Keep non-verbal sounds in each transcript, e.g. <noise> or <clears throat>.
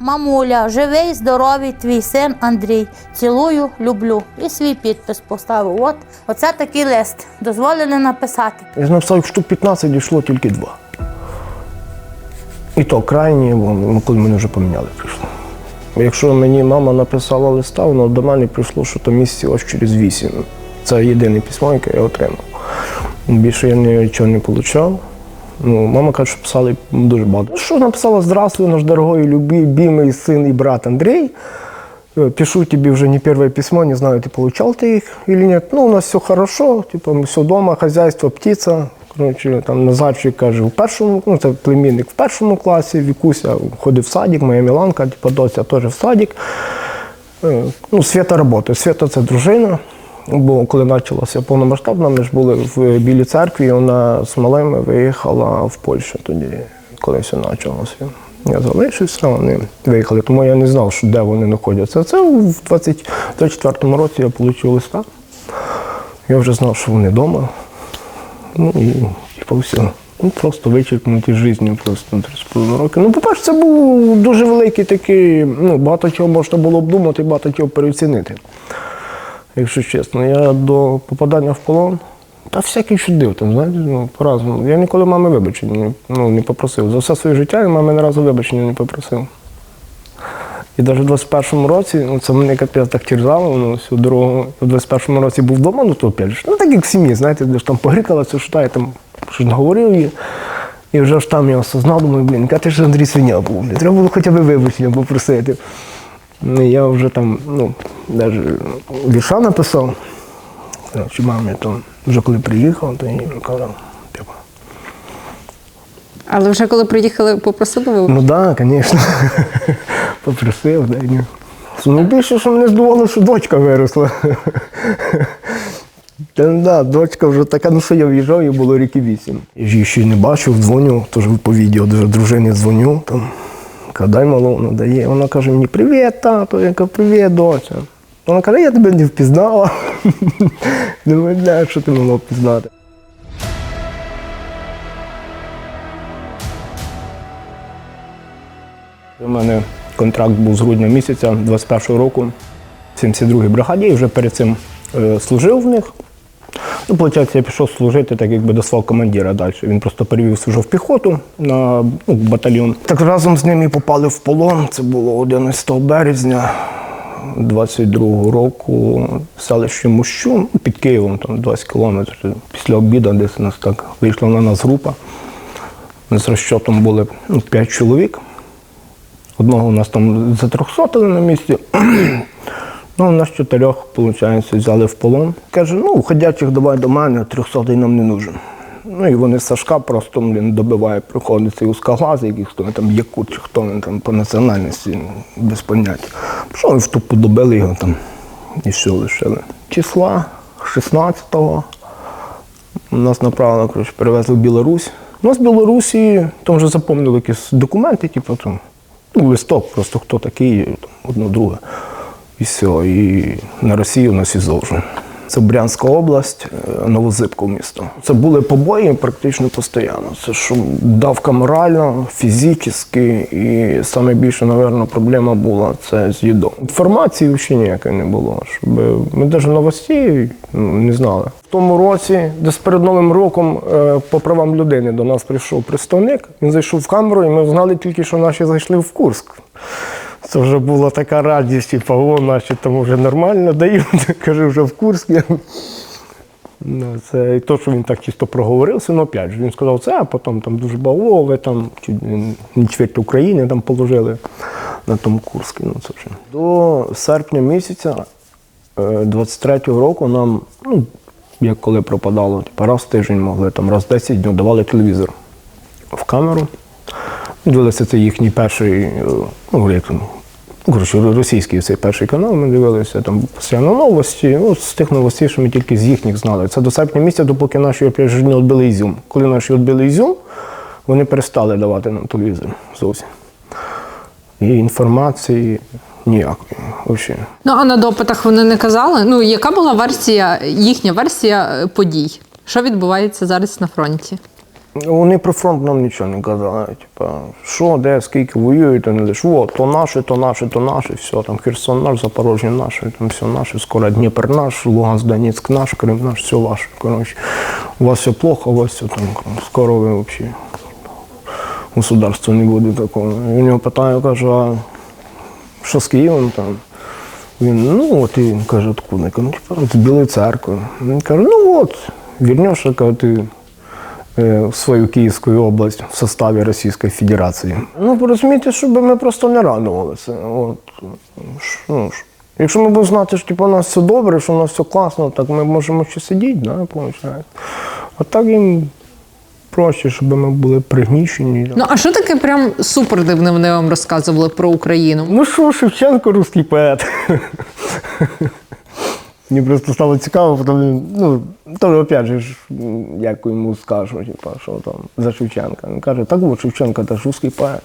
Мамуля, живий, здоровий твій син Андрій. Цілую, люблю. І свій підпис поставив. От, оце такий лист. Дозволили написати. Я ж написав штук 15, дійшло тільки два. І то крайні, бо ну, коли мене вже поміняли, прийшло. Якщо мені мама написала листа, воно до мене прийшло, що то місяці ось через вісім. Це єдине письмо, яке я отримав. Більше я нічого не отримав. Ну, мама каже, що писали дуже багато. Що написала Здравствуй, наш дорогой, любимый сын и брат Андрей. Э, Пишу тебе уже не первое письмо, не знаю, ты получал ты их или нет. Ну, у нас все хорошо, типа, мы все дома, хозяйство, птиця. Коротше, там Назарчик каже, в першому, ну це племінник в першому класі, Вікуся ходив в садик, моя Міланка, типа, доця теж в садик. Е, Ну, Свята роботи. Свята це дружина. Бо коли почалося повномасштабно, ми ж були в Білій церкві, вона з малими виїхала в Польщу тоді, коли все почалося. Я залишився, вони виїхали, тому я не знав, що де вони знаходяться. Це в 24-му році я отримав листа. Я вже знав, що вони вдома. Ну і, по все. Ну, просто вичерпнуті життю просто 3,5 роки. Ну, по-перше, це був дуже великий такий, ну, багато чого можна було обдумати, багато чого переоцінити. Якщо чесно, я до попадання в полон, та всякий чудив там, знаєте, ну, по-разному. Я ніколи мами вибачення не- ну, не попросив. За все своє життя я мами ні разу вибачення не попросив. І навіть в 21-му році, ну це мене капець так терзало, ну, всю дорогу. В 21-му році був вдома, ну то опять ну так як в сім'ї, знаєте, де ж там погрикалося, що та я там щось говорив і, і вже ж там я осознав, думаю, блін, яка ти ж Андрій свиня був, треба було хоча б вибачення попросити. Ну, і я вже там, ну, навіть вірша написав. Коротше, мамі там, вже коли приїхав, то їй казав, типу. Але вже коли приїхали, попросили ви. Ну так, да, звісно. <laughs> Попросив, да, ні. Найбільше, що мене здивувало, що дочка виросла. <laughs> Та ну да, дочка вже така, ну що я в'їжджав, їй було ріки вісім. Я ж її ще не бачив, дзвоню, теж по відео до дружини дзвоню. Там, дай малу, вона дає. Вона каже мені, привіт, тато, я кажу, привіт, доця. Вона каже, я тебе не впізнала. <laughs> Думаю, бля, що ти могла впізнати. У мене контракт був з грудня місяця 21-го року в 72-й бригаді і вже перед цим е, служив в них. Ну, виходить, я пішов служити так якби до свого командира далі. Він просто перевівся вже в піхоту на ну, батальйон. Так разом з ним і попали в полон. Це було 11 березня 22-го року в селищі Мощун ну, під Києвом, там 20 кілометрів. Після обіду десь у нас так вийшла на нас група. Ми з розчотом були ну, 5 чоловік. Одного у нас там затрьохсотили на місці. <clears throat> Ну, нас чотирьох, виходить, взяли в полон. Каже, ну, ходячих давай до мене, трьохсотий нам не нужен. Ну і вони Сашка просто він добиває, приходить цей узкоглазий, який хто там якут, чи хто він там по національності, без поняття. Пішов і в тупу добили його там і все лишили. Числа 16-го нас направили, коротше, перевезли в Білорусь. У нас в Білорусі там вже заповнили якісь документи, типу там, ну, листок, просто хто такий, одно друге. І все. І на Росію на СІЗО вже. Це Брянська область, е, місто. Це були побої практично постійно. Це що давка моральна, фізично, і саме більше, мабуть, проблема була це з їдою. Інформації взагалі ніякої не було. Щоб ми навіть новостей ну, не знали. В тому році, десь перед Новим роком, е, по правам людини до нас прийшов представник. Він зайшов в камеру, і ми знали тільки, що наші зайшли в Курск. Це вже була така радість, типу, о, наші там вже нормально дають, <laughs> каже, вже в Курскі. Ну, це і то, що він так чисто проговорився, ну опять же, він сказав це, а потім там дуже багато, ви там чверть України там положили на тому Курську. Ну, це вже. До серпня місяця е, 23-го року нам, ну, як коли пропадало, типу, раз в тиждень могли, там, раз в 10 днів давали телевізор в камеру. Дивилися це їхній перший, е, ну, як ну, коротше, російський цей перший канал. Ми дивилися там постійно новості. Ну, з тих новостей, що ми тільки з їхніх знали. Це до серпня місяця, допоки наші опять не відбили Ізюм. Коли наші відбили Ізюм, вони перестали давати нам телевізор зовсім. І інформації ніякої. Взагалі. Ну а на допитах вони не казали. Ну, яка була версія, їхня версія е, подій? Що відбувається зараз на фронті? Вони про фронт нам нічого не казали. Типа, що, де, скільки воюють, вони лише, о, то наше, то наше, то наше, все, там Херсон наш, Запорожжя наше, там все наше, скоро Дніпр наш, Луганськ, Донецьк наш, Крим наш, все ваше. Коротше, у вас все плохо, у вас все там, скоро ви взагалі государства не буде такого. І у нього питаю, кажу, а що з Києвом там? Він, ну от і каже, откуда? Я кажу, ну, типа, з Білої церкви. Він каже, ну от, вернешься, каже, ти в свою Київську область в составі Російської Федерації. Ну, ви розумієте, щоб ми просто не радувалися. От, ну, якщо ми будемо знати, що типу, у нас все добре, що у нас все класно, так ми можемо ще сидіти, да, виходить. А так їм проще, щоб ми були пригнічені. Ну а що таке прям супер дивне вони вам розказували про Україну? Ну що, Шевченко русський поет. Мені просто стало цікаво, тому, ну, теж, опять же, як йому скажу, типа, що там за Шевченка. Він каже, так от Шевченко це ж русський поет.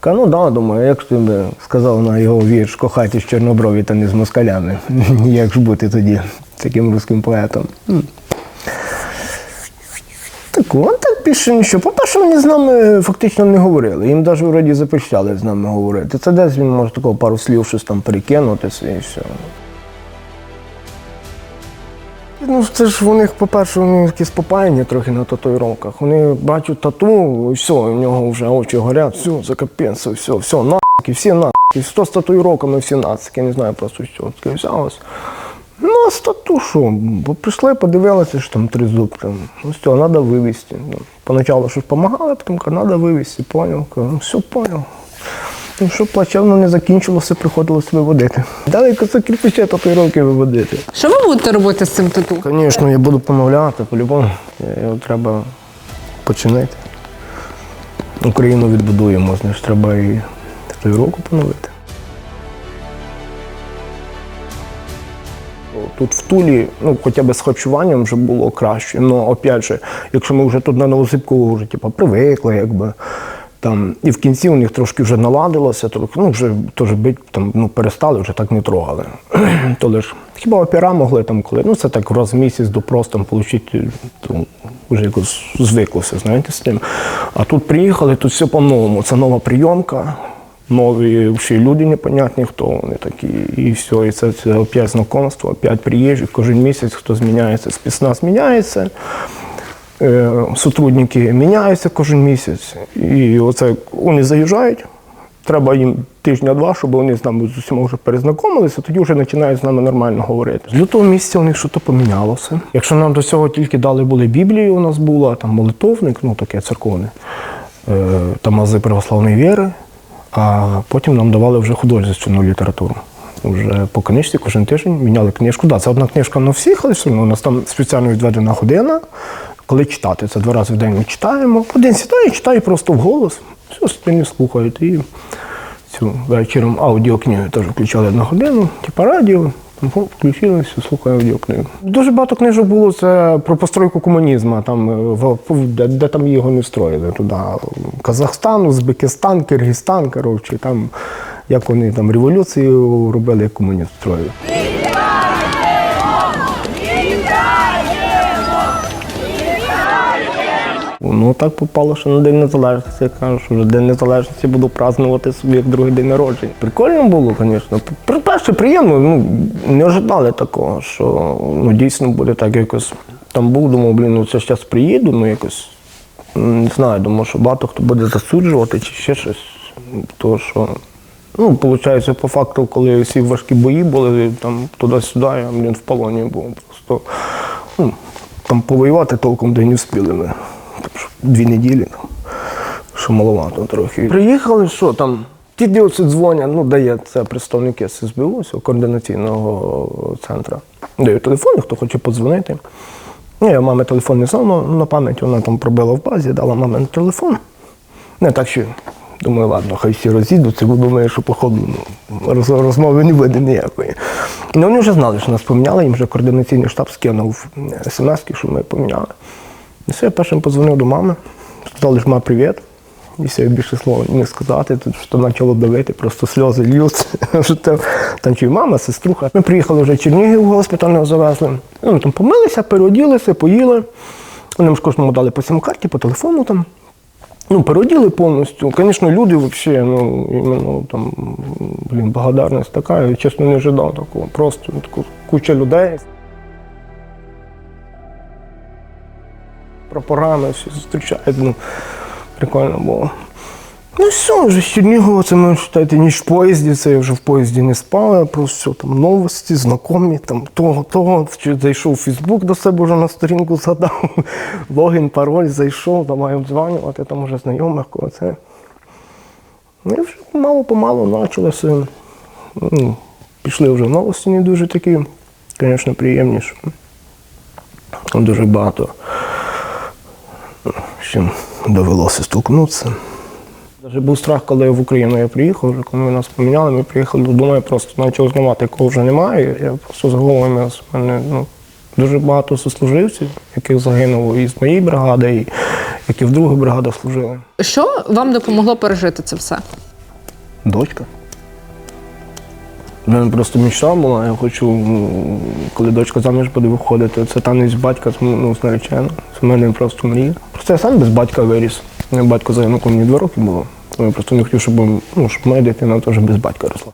Каже, ну да, думаю, як ж ти сказав на його вірш кохайтесь чорноброві та не з москалями. <laughs> як ж бути тоді таким русським поетом? Так, от так більше нічого. По-перше, вони з нами фактично не говорили. Їм навіть вроді запрещали з нами говорити. Це десь він може такого пару слів щось там перекинутися і все. Ну, це ж у них, по-перше, у них якісь попаяння трохи на татуїровках. Вони бачать тату, і все, у нього вже очі горять, все, закапець, все, все, нацики, всі нацики. Хто з татуїровками, всі нацики, не знаю просто що. Таке взялось. Ну, а з тату що? Бо прийшли, подивилися, що там три зуб. Ну все, треба вивезти. Ну, поначалу щось допомагали, потім треба вивезти, поняв. Ну все, поняв. Ну, щоб плачевно не закінчилося, приходилось виводити. Далі це кирпиче татуїровки виводити. Що ви будете робити з цим тату? Звісно, я буду поновляти, по-любому. Його треба починити. Україну відбудуємо, значить треба і татуїровку поновити. Тут в Тулі, ну, хоча б з харчуванням вже було краще. Ну, опять же, якщо ми вже тут на Новосипку вже типу, привикли, якби. Там, і в кінці у них трошки вже наладилося, ну вже теж бить там, ну, перестали, вже так не трогали. <clears throat> То лиш хіба опіра могли там коли, ну це так раз в місяць допрос там отримати, то вже якось звиклося, знаєте, з тим. А тут приїхали, тут все по-новому. Це нова прийомка, нові ще люди непонятні, хто вони такі, і все. І це, це опять знакомство, опять приїжджі, кожен місяць хто зміняється, спецназ зміняється. Е, сотрудники міняються кожен місяць. І оце вони заїжджають. Треба їм тижня-два, щоб вони з нами з усіма вже перезнайомилися, тоді вже починають з нами нормально говорити. З лютого місяця у них щось помінялося. Якщо нам до цього тільки дали були Біблії, у нас була там молитовник, ну таке церковне, е, там ази православної віри, а потім нам давали вже художественну літературу. Вже по книжці кожен тиждень міняли книжку. Да, це одна книжка на всіх, але все одно у нас там спеціально відведена година, коли читати. Це два рази в день ми читаємо. Один сідає, читає просто вголос, все спільно слухають. І цю вечором аудіокнигу теж включали на годину, типу радіо. там, хоп, Включили, все, слухаю аудіокнигу. Дуже багато книжок було це про постройку комунізму, там, е, в- де, де там його не строїли. Туди Казахстан, Узбекистан, Киргизстан, коротше, там, як вони там революцію робили, як комунізм строїли. Ну так попало, що на День Незалежності. Я кажу, що вже День Незалежності буду празднувати собі як другий день народження. Прикольно було, звісно. Перше, приємно, ну не ожидали такого, що ну, дійсно буде так якось. Там був, думав, блін, ну це зараз приїду, ну якось не знаю, думаю, що багато хто буде засуджувати чи ще щось. То що, ну, виходить, по факту, коли всі важкі бої були, там туди-сюди, я блін, в полоні був. Просто ну, там повоювати толком де не встигли ми. Дві неділі, що маловато трохи. Приїхали, що там, ті дівці дзвонять, ну, дає це представники СБУ, цього координаційного центру. Даю телефон, хто хоче подзвонити. Ну, я мами телефон не знав, але на пам'ять вона там пробила в базі, дала мамин телефон. Не так що, думаю, ладно, хай всі розійдуться, бо думаю, що походу ну, роз- розмови не буде ніякої. Ну, вони вже знали, що нас поміняли, їм вже координаційний штаб скинув смс, що ми поміняли. І все, я першим подзвонив до мами, сказали, що ма, привіт. І все, більше слова не сказати, тут що почало давити, просто сльози льються. <laughs> Там, чи мама, сеструха. Ми приїхали вже в Чернігів в госпіталь, нас завезли. Ну, там помилися, переоділися, поїли. Вони ж кожному дали по сім-карті, по телефону там. Ну, переоділи повністю. Звісно, люди взагалі, ну, іменно там, блін, благодарність така, я чесно не ожидав такого. Просто таку куча людей. Прапорами всі зустрічають, ну, прикольно було. Ну все, вже Чернігова, це ми вважайте, ніч в поїзді, це я вже в поїзді не спав, я просто все, там новості, знайомі, там того, того. Зайшов у Фейсбук до себе вже на сторінку згадав, <laughs> логін, пароль, зайшов, маю обдзванювати, там вже знайомих, кого це. Ну і вже мало-помалу почалося. Ну, пішли вже новості не дуже такі, звісно, приємніше. Дуже багато. З чим довелося столкнутися. Даже був страх, коли в Україну я приїхав, вже коли нас поміняли, ми приїхали додому, я просто почав знімати, кого вже немає. Я просто з головами з мене ну, дуже багато сослуживців, яких загинуло і з моєї бригади, і які в других бригадах служили. Що вам допомогло пережити це все? Дочка. У мене просто мічта була, я хочу, коли дочка заміж буде виходити, це танець батька ну, з. Це в мене просто мрія. Просто я сам без батька виріс. Батько загинув, коли мені два роки було. Я просто не хотів, щоб, ну, щоб моя дитина теж без батька росла.